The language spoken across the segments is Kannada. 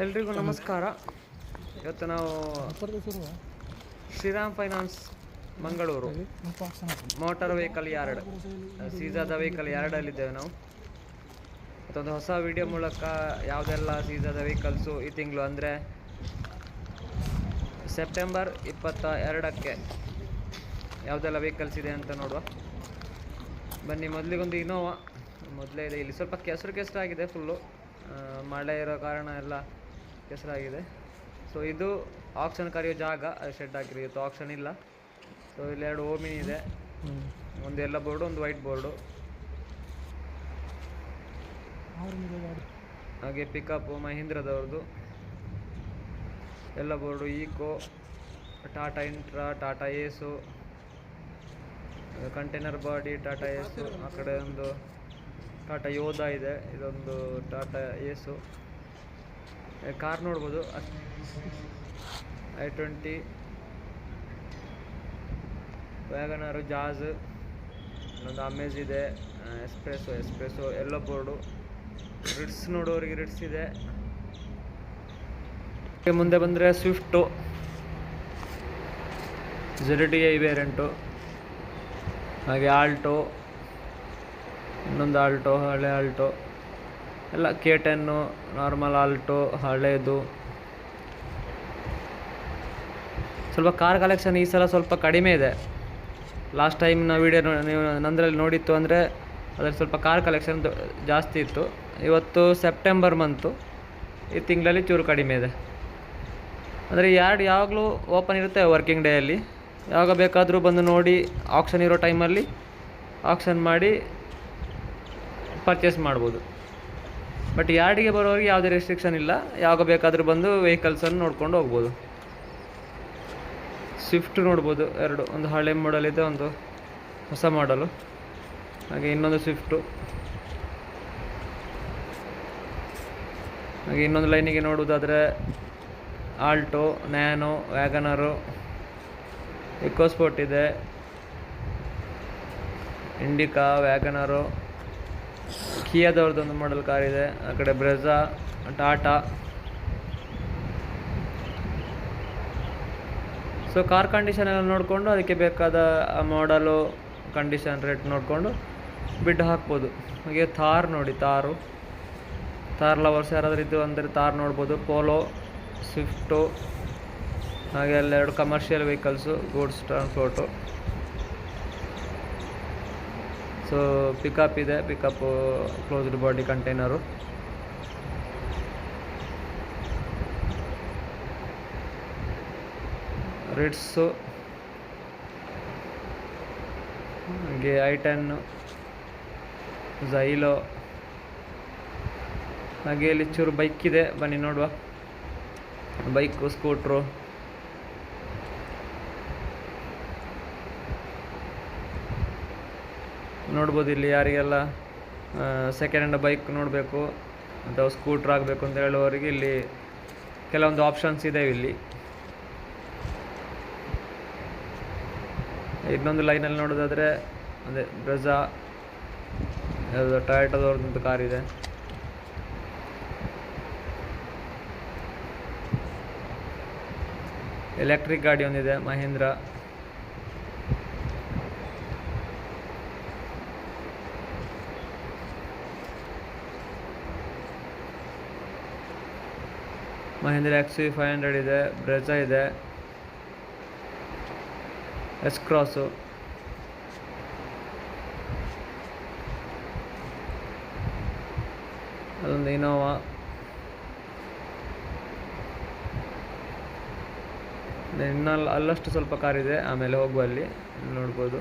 ಎಲ್ರಿಗೂ ನಮಸ್ಕಾರ. ಇವತ್ತು ನಾವು Shriram finance Mangaluru. Motor vehicle yard ಸೀಸಾದ vehicle ಯಾರ್ಡಲ್ಲಿದ್ದೇವೆ ನಾವು. ಮತ್ತೊಂದು ಹೊಸ ವಿಡಿಯೋ ಮೂಲಕ ಯಾವುದೆಲ್ಲ ಸೀಸಾದ ವೆಹಿಕಲ್ಸು ಈ ತಿಂಗಳು ಅಂದರೆ ಸೆಪ್ಟೆಂಬರ್ ಇಪ್ಪತ್ತ ಎರಡಕ್ಕೆ ಯಾವುದೆಲ್ಲ ವೆಹಿಕಲ್ಸ್ ಇದೆ ಅಂತ ನೋಡುವ. ಬನ್ನಿ, ಮೊದಲಿಗೊಂದು ಇನೋವಾ ಮೊದಲೇ ಇದೆ. ಇಲ್ಲಿ ಸ್ವಲ್ಪ ಕೆಸರು ಕೆಸರಾಗಿದೆ ಫುಲ್ಲು ಮಳೆ ಇರೋ ಕಾರಣ ಎಲ್ಲ ಕೆಸರಾಗಿದೆ. ಸೊ ಇದು ಆಕ್ಷನ್ ಕರೆಯೋ ಜಾಗ ಶೆಡ್ ಹಾಕಿರಿ ಇವತ್ತು ಆಕ್ಷನ್ ಇಲ್ಲ. ಸೊ ಇಲ್ಲಿ ಎರಡು ಓಮಿನಿ ಇದೆ. ಒಂದು ಎಲ್ಲ ಬೋರ್ಡು ಒಂದು ವೈಟ್ ಬೋರ್ಡು ಹಾಗೆ ಪಿಕಪ್ ಮಹೀಂದ್ರದವ್ರದ್ದು. ಎಲ್ಲ board Eeco Tata Intra Tata Ace container body Tata Ace ಆ ಕಡೆ ಒಂದು ಟಾಟಾ ಯೋಧ ಇದೆ. ಇದೊಂದು ಟಾಟಾ ಏಸು ಕಾರ್ ನೋಡ್ಬೋದು. I twenty Wagon R Jazz ಇನ್ನೊಂದು ಅಮೇಜ್ ಇದೆ. S Presso S Presso yellow board ರಿಡ್ಸ್ ನೋಡೋರಿಗೆ ರಿಡ್ಸ್ ಇದೆ. ಮುಂದೆ ಬಂದರೆ Swift Z D I variant ಹಾಗೆ ಆಲ್ಟೋ ಇನ್ನೊಂದು ಆಲ್ಟೋ ಹಳೆ ಆಲ್ಟೋ ಎಲ್ಲ ಕೆ ಟೆನ್ನು ನಾರ್ಮಲ್ ಆಲ್ಟೋ ಹಳೇದು. ಸ್ವಲ್ಪ ಕಾರ್ ಕಲೆಕ್ಷನ್ ಈ ಸಲ ಸ್ವಲ್ಪ ಕಡಿಮೆ ಇದೆ. ಲಾಸ್ಟ್ ಟೈಮ್ ನಾವು ವಿಡಿಯೋ ನೀವು ನಂದರಲ್ಲಿ ನೋಡಿತ್ತು ಅಂದರೆ ಅದರಲ್ಲಿ ಸ್ವಲ್ಪ ಕಾರ್ ಕಲೆಕ್ಷನ್ ಜಾಸ್ತಿ ಇತ್ತು. ಇವತ್ತು ಸೆಪ್ಟೆಂಬರ್ ಮಂತು ಈ ತಿಂಗಳಲ್ಲಿ ಚೂರು ಕಡಿಮೆ ಇದೆ. ಅಂದರೆ ಯಾರ್ಡ್ ಯಾವಾಗಲೂ ಓಪನ್ ಇರುತ್ತೆ ವರ್ಕಿಂಗ್ ಡೇಯಲ್ಲಿ ಯಾವಾಗ ಬೇಕಾದರೂ ಬಂದು ನೋಡಿ ಆಕ್ಷನ್ ಇರೋ ಟೈಮಲ್ಲಿ ಆಕ್ಷನ್ ಮಾಡಿ ಪರ್ಚೇಸ್ ಮಾಡ್ಬೋದು. ಬಟ್ ಯಾರ್ಡಿಗೆ ಬರೋರಿಗೆ ಯಾವುದೇ ರೆಸ್ಟ್ರಿಕ್ಷನ್ ಇಲ್ಲ. ಯಾವಾಗ ಬೇಕಾದರೂ ಬಂದು ವೆಹಿಕಲ್ಸನ್ನು ನೋಡ್ಕೊಂಡು ಹೋಗ್ಬೋದು. ಸ್ವಿಫ್ಟ್ ನೋಡ್ಬೋದು ಎರಡು, ಒಂದು ಹಳೆ ಮಾಡಲ್ ಇದೆ, ಒಂದು ಹೊಸ ಮಾಡಲು ಹಾಗೆ ಇನ್ನೊಂದು ಸ್ವಿಫ್ಟು ಹಾಗೆ ಇನ್ನೊಂದು ಲೈನಿಗೆ ನೋಡುವುದಾದರೆ ಆಲ್ಟೋ ನ್ಯಾನೋ ವ್ಯಾಗನರು ಇಕೋಸ್ಪೋರ್ಟ್ ಇದೆ. ಇಂಡಿಕಾ ವ್ಯಾಗನರು ಕಿಯಾದವ್ರದ್ದೊಂದು ಮಾಡೆಲ್ ಕಾರ್ ಇದೆ. ಆ ಕಡೆ Brezza Tata so car condition ಎಲ್ಲ ನೋಡಿಕೊಂಡು ಅದಕ್ಕೆ ಬೇಕಾದ ಮಾಡಲು ಕಂಡೀಷನ್ ರೇಟ್ ನೋಡಿಕೊಂಡು ಬಿಡ್ ಹಾಕ್ಬೋದು. ಹಾಗೆ ಥಾರ್ ನೋಡಿ ತಾರು ಥಾರ್ ಲವರ್ಸ್ ಯಾರಾದರೂ ಇದ್ದು ಅಂದರೆ ಥಾರ್ ನೋಡ್ಬೋದು. ಪೋಲೋ ಸ್ವಿಫ್ಟು ಹಾಗೆ ಎಲ್ಲ ಎರಡು commercial vehicles goods transport so pickup ಇದೆ pickup closed body container Ritz ಹಾಗೆ ಐ ಟೆನ್ನು ಝೈಲೋ ಹಾಗೆ ಇಲ್ಲಿ ಚೂರು ಬೈಕ್ ಇದೆ, ಬನ್ನಿ ನೋಡುವ. ಬೈಕು ಸ್ಕೂಟ್ರು ನೋಡ್ಬೋದು ಇಲ್ಲಿ ಯಾರಿಗೆಲ್ಲ ಸೆಕೆಂಡ್ ಹ್ಯಾಂಡ್ ಬೈಕ್ ನೋಡಬೇಕು, ಅಥವಾ ಸ್ಕೂಟ್ರ್ ಆಗಬೇಕು ಅಂತ ಹೇಳುವವರಿಗೆ ಇಲ್ಲಿ ಕೆಲವೊಂದು ಆಪ್ಷನ್ಸ್ ಇದೆ ಇಲ್ಲಿ. ಇನ್ನೊಂದು ಲೈನಲ್ಲಿ ನೋಡೋದಾದರೆ, ಅದೇ ಬ್ರೆಜಾ ಯಾವುದು ಟೊಯಾಟೋದವ್ರದ್ದು ಕಾರ್ ಇದೆ. ಎಲೆಕ್ಟ್ರಿಕ್ ಗಾಡಿ ಒಂದಿದೆ Mahindra Mahendra X V five hundred ಇದೆ ಬ್ರೆಜಾ ಇದೆ ಎಸ್ ಕ್ರಾಸು ಅದೊಂದು ಇನೋವಾ ಇನ್ನಲ್ಲಿ ಅಲ್ಲಷ್ಟು ಸ್ವಲ್ಪ ಕಾರ್ ಇದೆ, ಆಮೇಲೆ ಹೋಗುವಲ್ಲಿ ನೋಡ್ಬೋದು.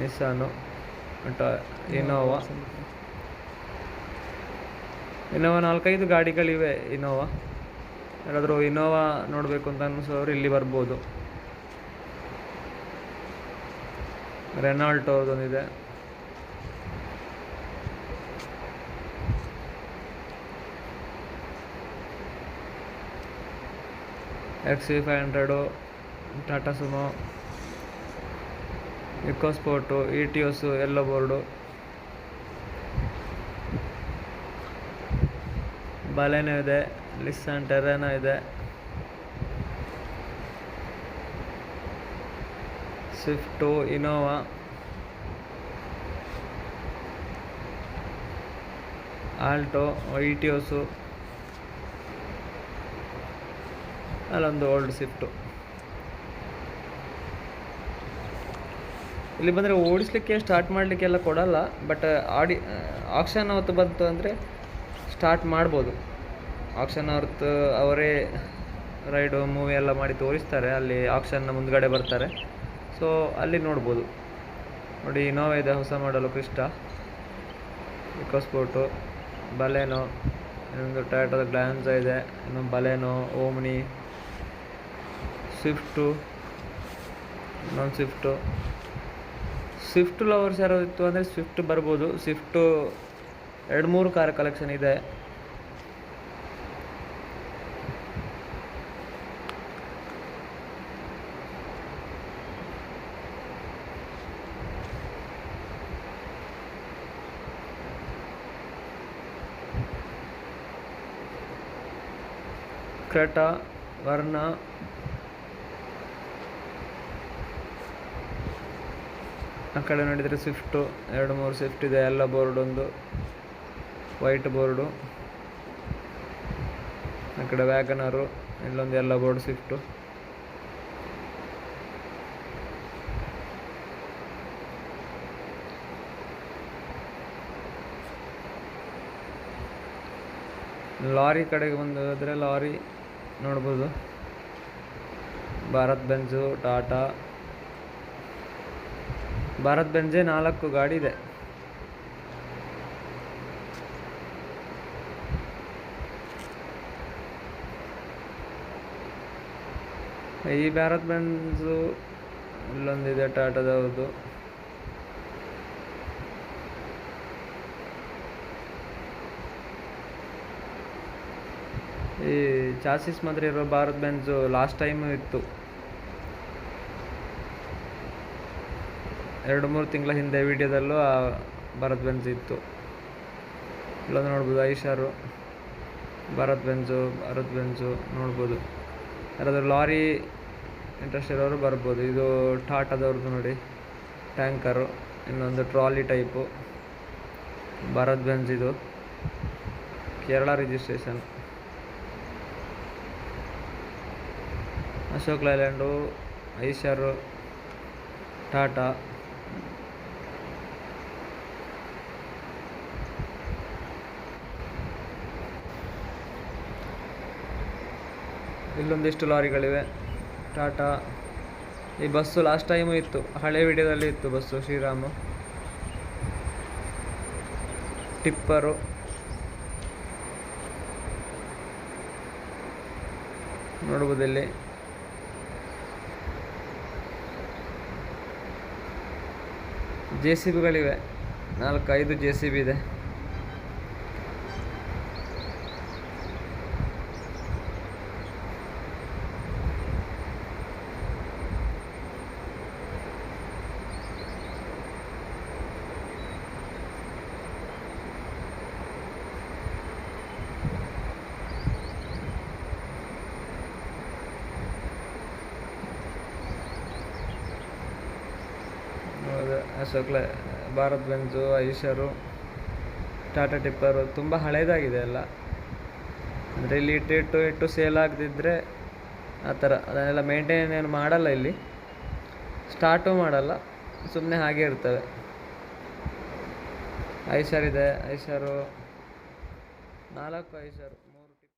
ನಿಸ್ಸಾನು ಟ ಇನೋವಾ ಇನೋವಾ ನಾಲ್ಕೈದು ಗಾಡಿಗಳಿವೆ ಇನೋವಾ ಯಾರಾದರೂ ಇನೋವಾ ನೋಡಬೇಕು ಅಂತ ಅನ್ನಿಸೋರು ಇಲ್ಲಿ ಬರ್ಬೋದು. ರೆನಾಲ್ಟೋ ಅದೊಂದಿದೆ X V five hundred Tata Sumo EcoSport E T S yellow board Baleno ಇದೆ. ಲಿಸ್ಸನ್ ಟೆರೇನೋ ಇದೆ. ಸ್ವಿಫ್ಟು ಇನೋವಾ ಆಲ್ಟೋ ಐಟಿಯೋಸು ಅಲ್ಲೊಂದು ಓಲ್ಡ್ ಸ್ವಿಫ್ಟು ಇಲ್ಲಿ ಬಂದರೆ ಓಡಿಸ್ಲಿಕ್ಕೆ ಸ್ಟಾರ್ಟ್ ಮಾಡಲಿಕ್ಕೆಲ್ಲ ಕೊಡಲ್ಲ ಬಟ್ ಆಡಿ ಆಕ್ಷನ್ ಅವತ್ತು ಬಂತು ಅಂದರೆ ಸ್ಟಾರ್ಟ್ ಮಾಡ್ಬೋದು. ಆಕ್ಷನ್ ಅವತ್ತು ಅವರೇ ರೈಡು ಮೂವಿ ಎಲ್ಲ ಮಾಡಿ ತೋರಿಸ್ತಾರೆ. ಅಲ್ಲಿ ಆಕ್ಷನ್ನ ಮುಂದ್ಗಡೆ ಬರ್ತಾರೆ. ಸೊ ಅಲ್ಲಿ ನೋಡ್ಬೋದು. ನೋಡಿ ಇನೋವಾ ಇದೆ ಹೊಸ ಮಾಡಲು ಕ್ರಿಸ್ಟ ಇಕೋಸ್ಪೋರ್ಟು ಬಲೆನೋ ಇನ್ನೊಂದು ಟೊಯೋಟದ ಗ್ಲಾನ್ಸ ಇದೆ, ಇನ್ನೊಂದು ಬಲೆನೋ ಓಮ್ನಿ ಸ್ವಿಫ್ಟು ಇನ್ನೊಂದು ಸ್ವಿಫ್ಟು ಸ್ವಿಫ್ಟ್ ಲವರ್ಸ್ ಯಾರು ಇತ್ತು ಅಂದರೆ ಸ್ವಿಫ್ಟ್ ಬರ್ಬೋದು. ಸ್ವಿಫ್ಟು ಎರಡು ಮೂರು ಕಾರ್ ಕಲೆಕ್ಷನ್ ಇದೆ. ಕ್ರೆಟಾ ವರ್ಣ, ಆ ಕಡೆ ನೋಡಿದರೆ ಸ್ವಿಫ್ಟು ಎರಡು ಮೂರು ಸ್ವಿಫ್ಟ್ ಇದೆ, ಎಲ್ಲ ಬೋರ್ಡ್ ಒಂದು ವೈಟ್ ಬೋರ್ಡು ಆ ಕಡೆ ವ್ಯಾಗನರು ಇಲ್ಲೊಂದು ಎಲ್ಲ ಬೋರ್ಡ್ ಸ್ವಿಫ್ಟು ಲಾರಿ ಕಡೆಗೆ ಬಂದು ಹೋದರೆ ಲಾರಿ ನೋಡ್ಬೋದು. ಭಾರತ್ ಬೆಂಜು ಟಾಟಾ. ಭಾರತ್ ಬೆಂಜೆ ನಾಲ್ಕು ಗಾಡಿ ಇದೆ. ಈ ಭಾರತ್ ಬೆಂಜು ಇಲ್ಲೊಂದಿದೆ ಟಾಟಾದವ್ರದ್ದು. ಈ ಚಾಸಿಸ್ ಮಾತ್ರ ಇರೋ ಭಾರತ್ ಬೆಂಜು ಲಾಸ್ಟ್ ಟೈಮು ಇತ್ತು. ಎರಡು ಮೂರು ತಿಂಗಳ ಹಿಂದೆ ವಿಡಿಯೋದಲ್ಲೂ ಆ ಭಾರತ್ ಬೆಂಜ್ ಇತ್ತು. ಇಲ್ಲೊಂದು ನೋಡ್ಬೋದು, Eicher, Bharat Benz Bharat Benz ನೋಡ್ಬೋದು. ಯಾರಾದರೂ ಲಾರಿ ಇಂಟ್ರೆಸ್ಟ್ ಇರೋರು ಬರ್ಬೋದು. ಇದು ಟಾಟಾದವ್ರದ್ದು ನೋಡಿ ಟ್ಯಾಂಕರು ಇನ್ನೊಂದು ಟ್ರಾಲಿ ಟೈಪು ಭಾರತ್ ಬೆಂಜ್ ಇದು. Kerala registration Ashok Leyland Eicher Tata. ಇಲ್ಲೊಂದಿಷ್ಟು ಲಾರಿಗಳಿವೆ. ಟಾಟಾ. ಈ ಬಸ್ಸು ಲಾಸ್ಟ್ ಟೈಮು ಇತ್ತು. ಹಳೆ ವಿಡಿಯೋದಲ್ಲಿ ಇತ್ತು ಬಸ್ಸು, ಶ್ರೀರಾಮು. ಟಿಪ್ಪರು. ನೋಡ್ಬೋದು ಇಲ್ಲಿ. ಜೆ ಸಿ ಬಿಗಳಿವೆ ನಾಲ್ಕೈದು ಜೆ ಸಿ ಬಿ ಇದೆ ಹೌದು Ashok Bharat Benz Eicher Tata tipper, ತುಂಬ ಹಳೇದಾಗಿದೆ ಎಲ್ಲ. ಅಂದರೆ ಇಲ್ಲಿ ಇಟ್ಟು ಇಟ್ಟು ಸೇಲ್ ಆಗದಿದ್ದರೆ ಆ ಥರ, ಅದನ್ನೆಲ್ಲ ಮೇಂಟೈನ್ ಏನು ಮಾಡಲ್ಲ ಇಲ್ಲಿ. ಸ್ಟಾರ್ಟು ಮಾಡಲ್ಲ ಸುಮ್ಮನೆ ಹಾಗೆ ಇರ್ತವೆ. ಐಷರ್ ಇದೆ ಐಷರು ನಾಲ್ಕು ಐಷರು